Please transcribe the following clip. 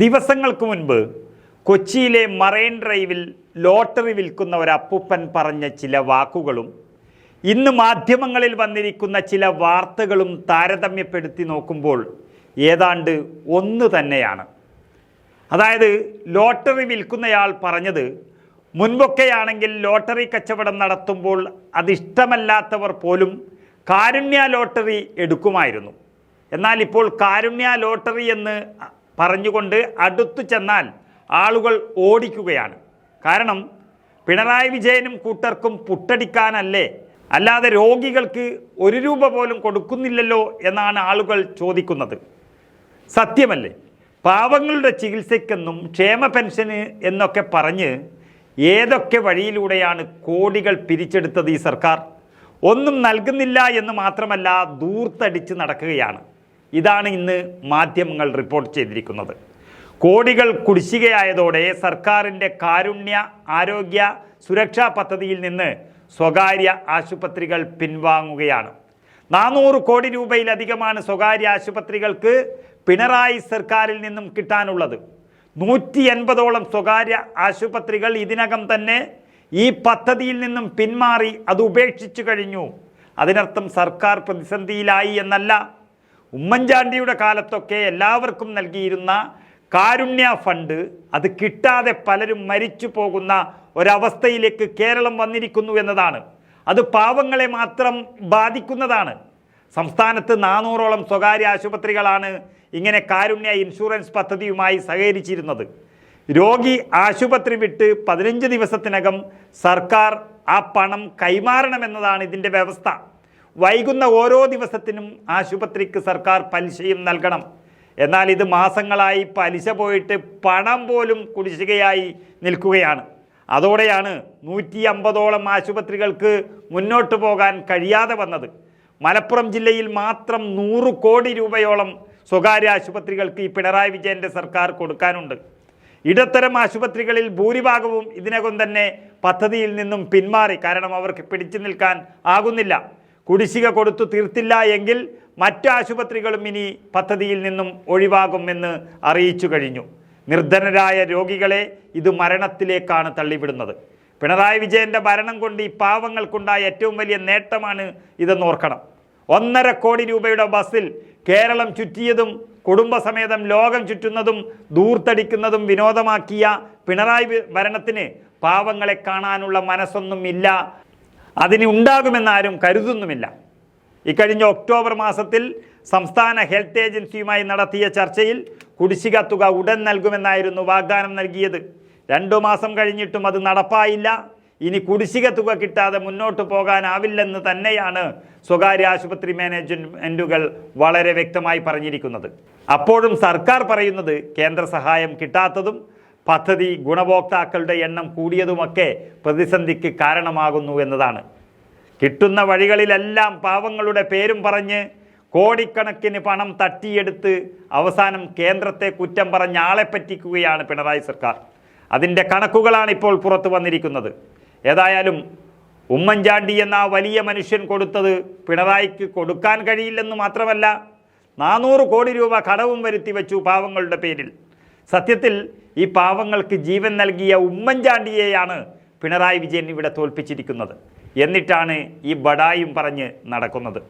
ദിവസങ്ങൾക്ക് മുൻപ് കൊച്ചിയിലെ മറൈൻ ഡ്രൈവിൽ ലോട്ടറി വിൽക്കുന്ന ഒരു അപ്പൂപ്പൻ പറഞ്ഞ ചില വാക്കുകളും ഇന്ന് മാധ്യമങ്ങളിൽ വന്നിരിക്കുന്ന ചില വാർത്തകളും താരതമ്യപ്പെടുത്തി നോക്കുമ്പോൾ ഏതാണ്ട് ഒന്ന് തന്നെയാണ്. അതായത് ലോട്ടറി വിൽക്കുന്നയാൾ പറഞ്ഞത് മുൻപൊക്കെയാണെങ്കിൽ ലോട്ടറി കച്ചവടം നടത്തുമ്പോൾ അതിഷ്ടമല്ലാത്തവർ പോലും കാരുണ്യ ലോട്ടറി എടുക്കുമായിരുന്നു. എന്നാൽ ഇപ്പോൾ കാരുണ്യ ലോട്ടറി എന്ന് പറഞ്ഞുകൊണ്ട് അടുത്തു ചെന്നാൽ ആളുകൾ ഓടിക്കുകയാണ്. കാരണം പിണറായി വിജയനും കൂട്ടർക്കും പുട്ടടിക്കാനല്ലേ? അല്ലാതെ രോഗികൾക്ക് ഒരു രൂപ പോലും കൊടുക്കുന്നില്ലല്ലോ എന്നാണ് ആളുകൾ ചോദിക്കുന്നത്. സത്യമല്ലേ? പാവങ്ങളുടെ ചികിത്സയ്ക്കെന്നും ക്ഷേമ പെൻഷന് എന്നൊക്കെ പറഞ്ഞ് ഏതൊക്കെ വഴിയിലൂടെയാണ് കോടികൾ പിരിച്ചെടുത്തത് ഈ സർക്കാർ? ഒന്നും നൽകുന്നില്ല എന്ന് മാത്രമല്ല ദൂർത്തടിച്ച് നടക്കുകയാണ്. ഇതാണ് ഇന്ന് മാധ്യമങ്ങൾ റിപ്പോർട്ട് ചെയ്തിരിക്കുന്നത്. കോടികൾ കുടിശ്ശികയായതോടെ സർക്കാരിന്റെ കാരുണ്യ ആരോഗ്യ സുരക്ഷാ പദ്ധതിയിൽ നിന്ന് സ്വകാര്യ ആശുപത്രികൾ പിൻവാങ്ങുകയാണ്. നാനൂറ് കോടി രൂപയിലധികമാണ് സ്വകാര്യ ആശുപത്രികൾക്ക് പിണറായി സർക്കാരിൽ നിന്നും കിട്ടാനുള്ളത്. നൂറ്റി എൺപതോളം സ്വകാര്യ ആശുപത്രികൾ ഇതിനകം തന്നെ ഈ പദ്ധതിയിൽ നിന്നും പിന്മാറി അത് ഉപേക്ഷിച്ചു കഴിഞ്ഞു. അതിനർത്ഥം സർക്കാർ പ്രതിസന്ധിയിലായി എന്നല്ല. ഉമ്മൻചാണ്ടിയുടെ കാലത്തൊക്കെ എല്ലാവർക്കും നൽകിയിരുന്ന കാരുണ്യ ഫണ്ട് അത് കിട്ടാതെ പലരും മരിച്ചു പോകുന്ന ഒരവസ്ഥയിലേക്ക് കേരളം വന്നിരിക്കുന്നു എന്നതാണ്. അത് പാവങ്ങളെ മാത്രം ബാധിക്കുന്നതാണ്. സംസ്ഥാനത്ത് നാനൂറോളം സ്വകാര്യ ആശുപത്രികളാണ് ഇങ്ങനെ കാരുണ്യ ഇൻഷുറൻസ് പദ്ധതിയുമായി സഹകരിച്ചിരുന്നത്. രോഗി ആശുപത്രി വിട്ട് പതിനഞ്ച് ദിവസത്തിനകം സർക്കാർ ആ പണം കൈമാറണമെന്നതാണ് ഇതിന്റെ വ്യവസ്ഥ. വൈകുന്ന ഓരോ ദിവസത്തിനും ആശുപത്രിക്ക് സർക്കാർ പലിശയും നൽകണം. എന്നാൽ ഇത് മാസങ്ങളായി പലിശ പോയിട്ട് പണം പോലും കുടിശ്ശികയായി നിൽക്കുകയാണ്. അതോടെയാണ് നൂറ്റി അമ്പതോളം ആശുപത്രികൾക്ക് മുന്നോട്ട് പോകാൻ കഴിയാതെ വന്നത്. മലപ്പുറം ജില്ലയിൽ മാത്രം നൂറ് കോടി രൂപയോളം സ്വകാര്യ ആശുപത്രികൾക്ക് ഈ പിണറായി വിജയന്റെ സർക്കാർ കൊടുക്കാനുണ്ട്. ഇടത്തരം ആശുപത്രികളിൽ ഭൂരിഭാഗവും ഇതിനകം തന്നെ പദ്ധതിയിൽ നിന്നും പിന്മാറി. കാരണം അവർക്ക് പിടിച്ചു നിൽക്കാൻ ആകുന്നില്ല. കുടിശ്ശിക കൊടുത്തു തീർത്തില്ല എങ്കിൽ മറ്റു ആശുപത്രികളും ഇനി പദ്ധതിയിൽ നിന്നും ഒഴിവാകുമെന്ന് അറിയിച്ചു കഴിഞ്ഞു. നിർധനരായ രോഗികളെ ഇത് മരണത്തിലേക്കാണ് തള്ളിവിടുന്നത്. പിണറായി വിജയന്റെ ഭരണം കൊണ്ട് ഈ പാവങ്ങൾക്കുണ്ടായ ഏറ്റവും വലിയ നേട്ടമാണ് ഇതെന്ന് ഓർക്കണം. ഒന്നര കോടി രൂപയുടെ ബസ്സിൽ കേരളം ചുറ്റിയതും കുടുംബസമേതം ലോകം ചുറ്റുന്നതും ദൂർത്തടിക്കുന്നതും വിനോദമാക്കിയ പിണറായി ഭരണത്തിന് പാവങ്ങളെ കാണാനുള്ള മനസ്സൊന്നും ഇല്ല. അതിന് ഉണ്ടാകുമെന്നാരും കരുതുന്നുമില്ല. ഇക്കഴിഞ്ഞ ഒക്ടോബർ മാസത്തിൽ സംസ്ഥാന ഹെൽത്ത് ഏജൻസിയുമായി നടത്തിയ ചർച്ചയിൽ കുടിശ്ശിക തുക ഉടൻ നൽകുമെന്നായിരുന്നു വാഗ്ദാനം നൽകിയത്. രണ്ടു മാസം കഴിഞ്ഞിട്ടും അത് നടപ്പായില്ല. ഇനി കുടിശ്ശിക തുക കിട്ടാതെ മുന്നോട്ട് പോകാനാവില്ലെന്ന് തന്നെയാണ് സ്വകാര്യ ആശുപത്രി മാനേജ്മെന്റുകൾ വളരെ വ്യക്തമായി പറഞ്ഞിരിക്കുന്നത്. അപ്പോഴും സർക്കാർ പറയുന്നത് കേന്ദ്ര സഹായം കിട്ടാത്തതും പദ്ധതി ഗുണഭോക്താക്കളുടെ എണ്ണം കൂടിയതുമൊക്കെ പ്രതിസന്ധിക്ക് കാരണമാകുന്നു എന്നതാണ്. കിട്ടുന്ന വഴികളിലെല്ലാം പാവങ്ങളുടെ പേരും പറഞ്ഞ് കോടിക്കണക്കിന് പണം തട്ടിയെടുത്ത് അവസാനം കേന്ദ്രത്തെ കുറ്റം പറഞ്ഞ ആളെ പറ്റിക്കുകയാണ് പിണറായി സർക്കാർ. അതിന്റെ കണക്കുകളാണ് ഇപ്പോൾ പുറത്തു വന്നിരിക്കുന്നത്. ഏതായാലും ഉമ്മൻചാണ്ടി എന്ന വലിയ മനുഷ്യൻ കൊടുത്തത് പിണറായിക്ക് കൊടുക്കാൻ കഴിയില്ലെന്ന് മാത്രമല്ല നാനൂറ് കോടി രൂപ കടവും വരുത്തി വെച്ചു പാവങ്ങളുടെ പേരിൽ. സത്യത്തിൽ ഈ പാവങ്ങൾക്ക് ജീവൻ നൽകിയ ഉമ്മൻചാണ്ടിയെയാണ് പിണറായി വിജയൻ ഇവിടെ തോൽപ്പിച്ചിരിക്കുന്നത്. എന്നിട്ടാണ് ഈ ബഡായും പറഞ്ഞ് നടക്കുന്നത്.